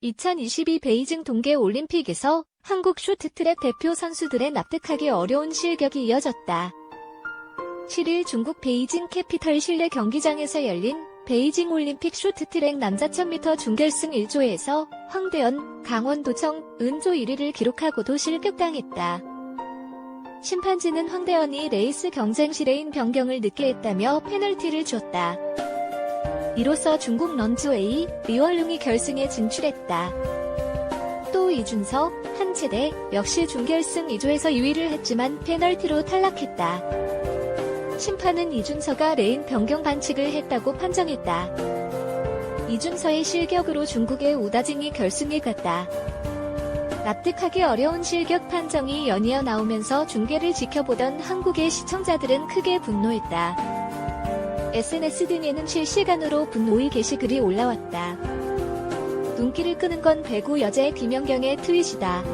2022 베이징 동계 올림픽에서 한국 쇼트트랙 대표 선수들의 납득하기 어려운 실격이 이어졌다. 7일 중국 베이징 캐피털 실내 경기장에서 열린 베이징 올림픽 쇼트트랙 남자 1000m 준결승 1조에서 황대현, 강원도청, 은조 1위를 기록하고도 실격당했다. 심판진은 황대현이 레이스 경쟁 시레인 변경을 늦게 했다며 페널티를 줬다. 이로써 중국 런즈웨이, 리월룽이 결승에 진출했다. 또 이준석, 한채대 역시 준결승 2조에서 2위를 했지만 페널티로 탈락했다. 심판은 이준서가 레인 변경 반칙을 했다고 판정했다. 이준서의 실격으로 중국의 우다징이 결승에 갔다. 납득하기 어려운 실격 판정이 연이어 나오면서 중계를 지켜보던 한국의 시청자들은 크게 분노했다. SNS 등에는 실시간으로 분노의 게시글이 올라왔다. 눈길을 끄는 건 배구 여제 김연경의 트윗이다.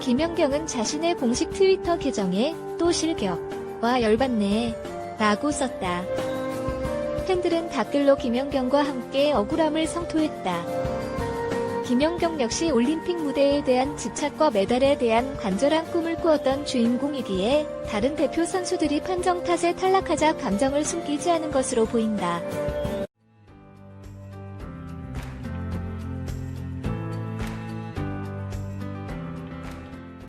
김연경은 자신의 공식 트위터 계정에 또 실격. 와 열받네. 라고 썼다. 팬들은 댓글로 김연경과 함께 억울함을 성토했다. 김연경 역시 올림픽 무대에 대한 집착과 메달에 대한 간절한 꿈을 꾸었던 주인공이기에 다른 대표 선수들이 판정 탓에 탈락하자 감정을 숨기지 않은 것으로 보인다.